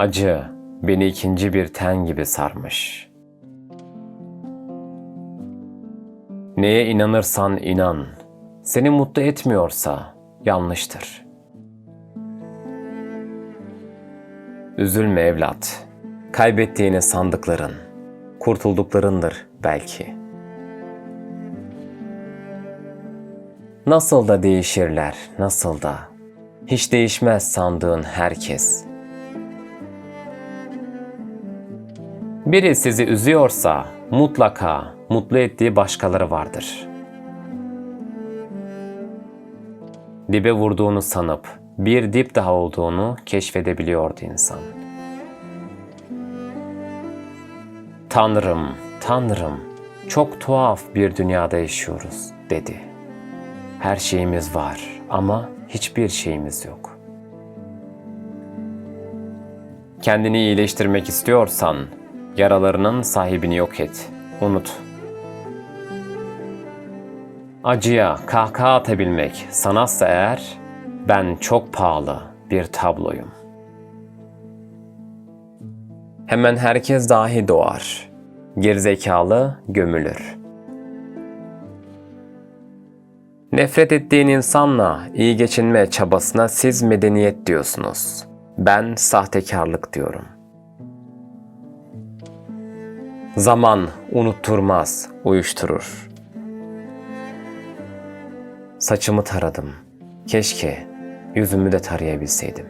Acı beni ikinci bir ten gibi sarmış. Neye inanırsan inan, seni mutlu etmiyorsa yanlıştır. Üzülme evlat. Kaybettiğini sandıkların, kurtulduklarındır belki. Nasıl da değişirler, nasıl da. Hiç değişmez sandığın herkes. Biri sizi üzüyorsa mutlaka mutlu ettiği başkaları vardır. Dibe vurduğunu sanıp bir dip daha olduğunu keşfedebiliyordu insan. Tanrım, Tanrım, çok tuhaf bir dünyada yaşıyoruz dedi. Her şeyimiz var ama hiçbir şeyimiz yok. Kendini iyileştirmek istiyorsan yaralarının sahibini yok et. Unut. Acıya kahkaha atabilmek sanatsa eğer ben çok pahalı bir tabloyum. Hemen herkes dahi doğar. Gerizekalı gömülür. Nefret ettiğin insanla iyi geçinme çabasına siz medeniyet diyorsunuz. Ben sahtekarlık diyorum. Zaman unutturmaz, uyuşturur. Saçımı taradım. Keşke yüzümü de tarayabilseydim.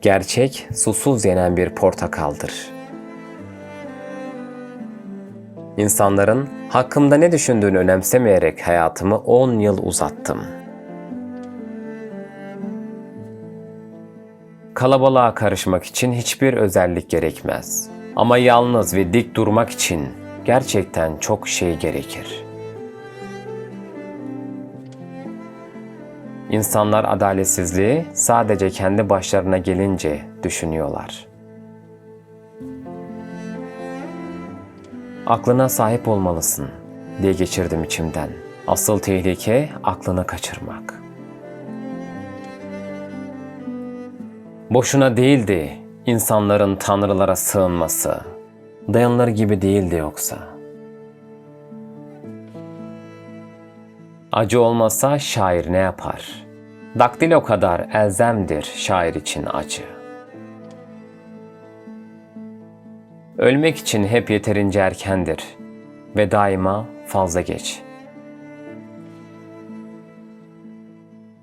Gerçek susuz yenen bir portakaldır. İnsanların hakkımda ne düşündüğünü önemsemeyerek hayatımı 10 yıl uzattım. Kalabalığa karışmak için hiçbir özellik gerekmez. Ama yalnız ve dik durmak için gerçekten çok şey gerekir. İnsanlar adaletsizliği sadece kendi başlarına gelince düşünüyorlar. Aklına sahip olmalısın diye geçirdim içimden. Asıl tehlike aklını kaçırmak. Boşuna değildi insanların tanrılara sığınması. Dayanılır gibi değildi yoksa. Acı olmasa şair ne yapar? Daktilo kadar elzemdir şair için acı. Ölmek için hep yeterince erkendir ve daima fazla geç.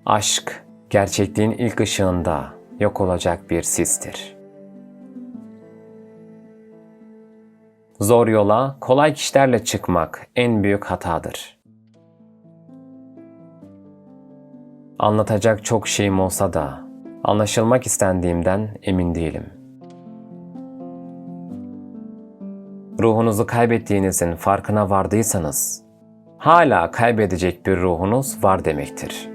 Aşk, gerçekliğin ilk ışığında yok olacak bir sistir. Zor yola kolay kişilerle çıkmak en büyük hatadır. Anlatacak çok şeyim olsa da anlaşılmak istendiğimden emin değilim. Ruhunuzu kaybettiğinizin farkına vardıysanız hala kaybedecek bir ruhunuz var demektir.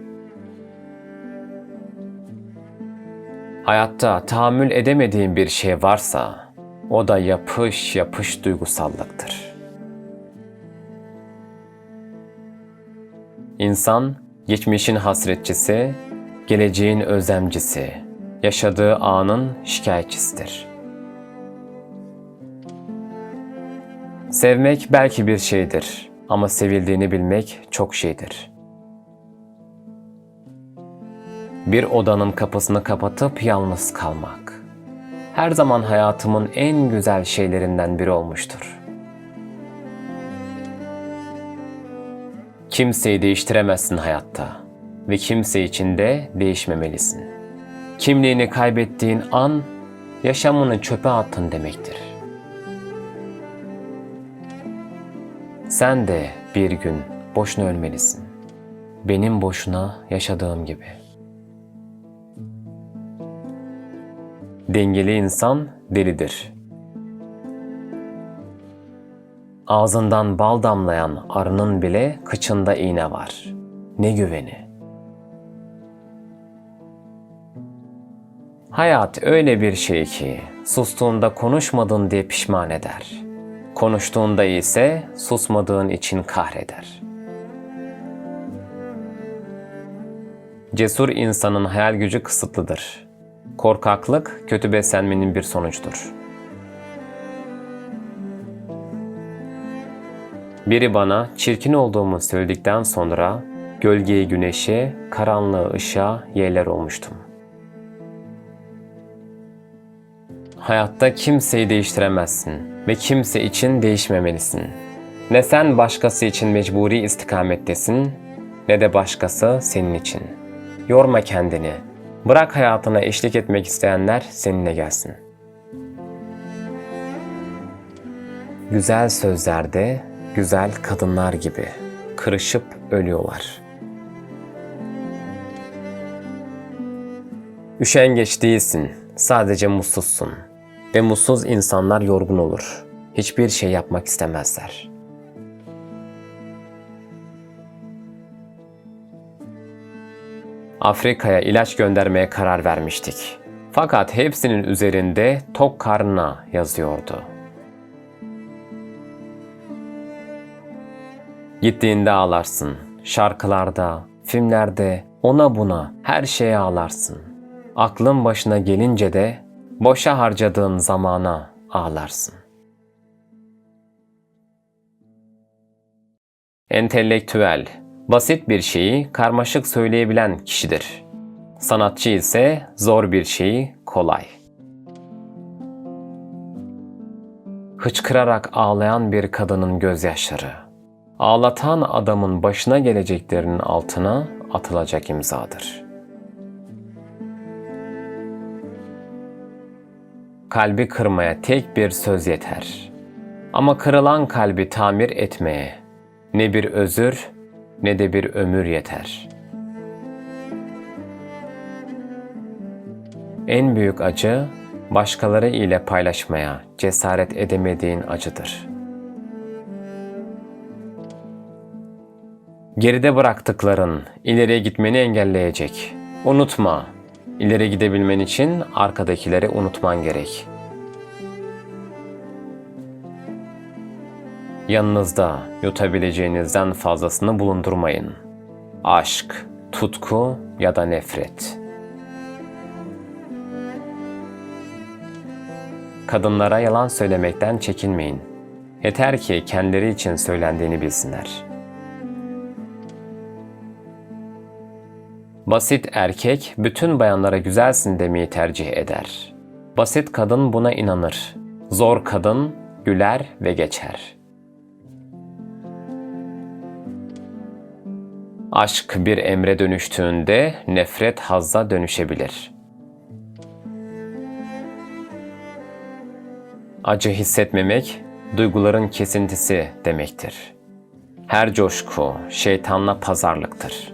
Hayatta tahammül edemediğim bir şey varsa o da yapış yapış duygusallıktır. İnsan geçmişin hasretçisi, geleceğin özlemcisi, yaşadığı anın şikayetçisidir. Sevmek belki bir şeydir ama sevildiğini bilmek çok şeydir. Bir odanın kapısını kapatıp yalnız kalmak her zaman hayatımın en güzel şeylerinden biri olmuştur. Kimseyi değiştiremezsin hayatta ve kimse için de değişmemelisin. Kimliğini kaybettiğin an yaşamını çöpe attın demektir. Sen de bir gün boşuna ölmelisin. Benim boşuna yaşadığım gibi. Dengeli insan delidir. Ağzından bal damlayan arının bile kıçında iğne var. Ne güveni. Hayat öyle bir şey ki sustuğunda konuşmadın diye pişman eder. Konuştuğunda ise susmadığın için kahreder. Cesur insanın hayal gücü kısıtlıdır. Korkaklık kötü beslenmenin bir sonucudur. Biri bana çirkin olduğumu söyledikten sonra gölgeyi güneşe, karanlığı ışığa yeğler olmuştum. Hayatta kimseyi değiştiremezsin ve kimse için değişmemelisin. Ne sen başkası için mecburi istikamettesin ne de başkası senin için. Yorma kendini. Bırak hayatına eşlik etmek isteyenler seninle gelsin. Güzel sözlerde güzel kadınlar gibi kırışıp ölüyorlar. Üşengeç değilsin, sadece mutsuzsun. Ve mutsuz insanlar yorgun olur. Hiçbir şey yapmak istemezler. Afrika'ya ilaç göndermeye karar vermiştik. Fakat hepsinin üzerinde tok karnına yazıyordu. Gittiğinde ağlarsın. Şarkılarda, filmlerde, ona buna her şeye ağlarsın. Aklın başına gelince de boşa harcadığın zamana ağlarsın. Entelektüel, basit bir şeyi karmaşık söyleyebilen kişidir. Sanatçı ise zor bir şeyi kolay. Hıçkırarak ağlayan bir kadının gözyaşları, ağlatan adamın başına geleceklerinin altına atılacak imzadır.'' Kalbi kırmaya tek bir söz yeter. Ama kırılan kalbi tamir etmeye ne bir özür ne de bir ömür yeter. En büyük acı başkaları ile paylaşmaya cesaret edemediğin acıdır. Geride bıraktıkların ileriye gitmeni engelleyecek. Unutma, İleri gidebilmen için arkadakileri unutman gerek. Yanınızda yutabileceğinizden fazlasını bulundurmayın. Aşk, tutku ya da nefret. Kadınlara yalan söylemekten çekinmeyin. Yeter ki kendileri için söylendiğini bilsinler.'' Basit erkek bütün bayanlara güzelsin demeyi tercih eder. Basit kadın buna inanır. Zor kadın güler ve geçer. Aşk bir emre dönüştüğünde nefret hazza dönüşebilir. Acı hissetmemek duyguların kesintisi demektir. Her coşku şeytanla pazarlıktır.''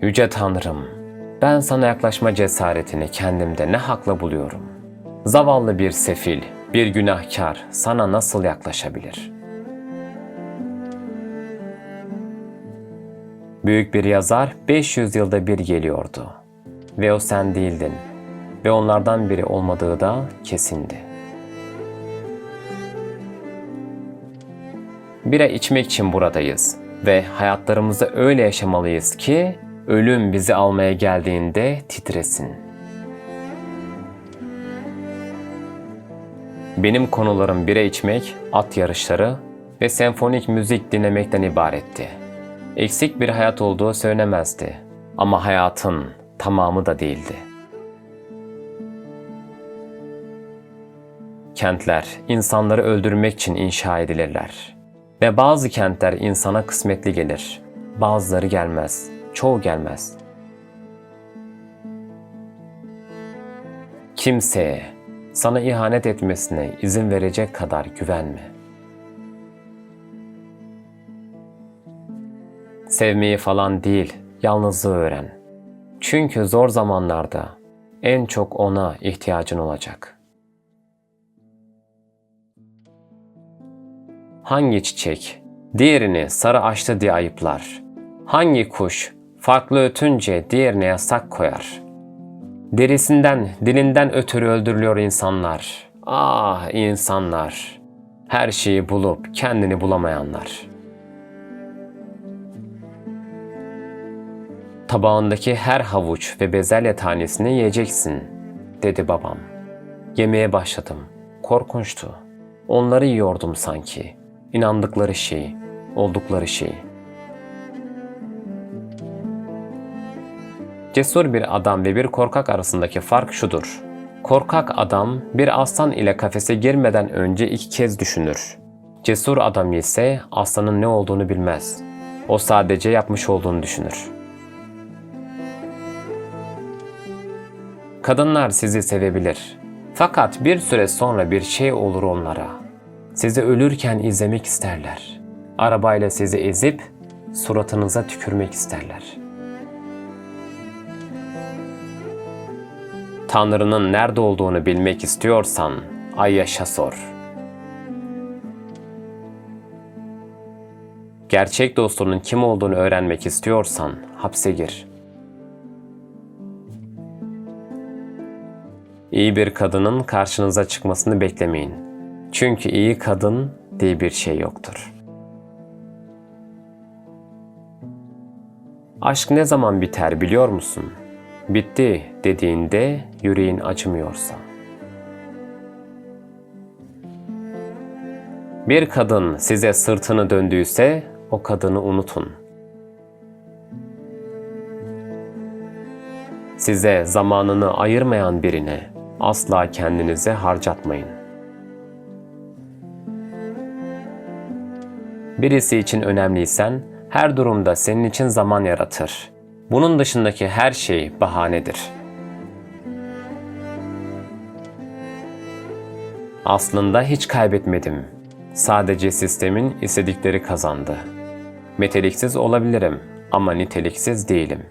Yüce Tanrım, ben sana yaklaşma cesaretini kendimde ne hakla buluyorum. Zavallı bir sefil, bir günahkar sana nasıl yaklaşabilir? Büyük bir yazar 500 yılda bir geliyordu. Ve o sen değildin. Ve onlardan biri olmadığı da kesindi. Bira içmek için buradayız ve hayatlarımızı öyle yaşamalıyız ki ölüm bizi almaya geldiğinde titresin. Benim konularım bire içmek, at yarışları ve senfonik müzik dinlemekten ibaretti. Eksik bir hayat olduğu söylenemezdi ama hayatın tamamı da değildi. Kentler insanları öldürmek için inşa edilirler. Ve bazı kentler insana kısmetli gelir, bazıları gelmez çoğu gelmez. Kimseye sana ihanet etmesine izin verecek kadar güvenme. Sevmeyi falan değil, yalnızlığı öğren. Çünkü zor zamanlarda en çok ona ihtiyacın olacak. Hangi çiçek diğerini sarı açtı diye ayıplar? Hangi kuş farklı ötünce diğerine yasak koyar. Derisinden, dilinden ötürü öldürülüyor insanlar. Ah insanlar! Her şeyi bulup kendini bulamayanlar. Tabağındaki her havuç ve bezelye tanesini yiyeceksin, dedi babam. Yemeye başladım. Korkunçtu. Onları yiyordum sanki. İnandıkları şey, oldukları şey. Cesur bir adam ve bir korkak arasındaki fark şudur. Korkak adam bir aslan ile kafese girmeden önce iki kez düşünür. Cesur adam ise aslanın ne olduğunu bilmez. O sadece yapmış olduğunu düşünür. Kadınlar sizi sevebilir. Fakat bir süre sonra bir şey olur onlara. Sizi ölürken izlemek isterler. Arabayla sizi ezip suratınıza tükürmek isterler. Tanrı'nın nerede olduğunu bilmek istiyorsan Ayyaş'a sor. Gerçek dostunun kim olduğunu öğrenmek istiyorsan hapse gir. İyi bir kadının karşınıza çıkmasını beklemeyin. Çünkü iyi kadın diye bir şey yoktur. Aşk ne zaman biter biliyor musun? Bitti dediğinde yüreğin acımıyorsa. Bir kadın size sırtını döndüyse o kadını unutun. Size zamanını ayırmayan birine asla kendinizi harcatmayın. Birisi için önemliysen her durumda senin için zaman yaratır. Bunun dışındaki her şey bahanedir. Aslında hiç kaybetmedim. Sadece sistemin istedikleri kazandı. Meteliksiz olabilirim ama niteliksiz değilim.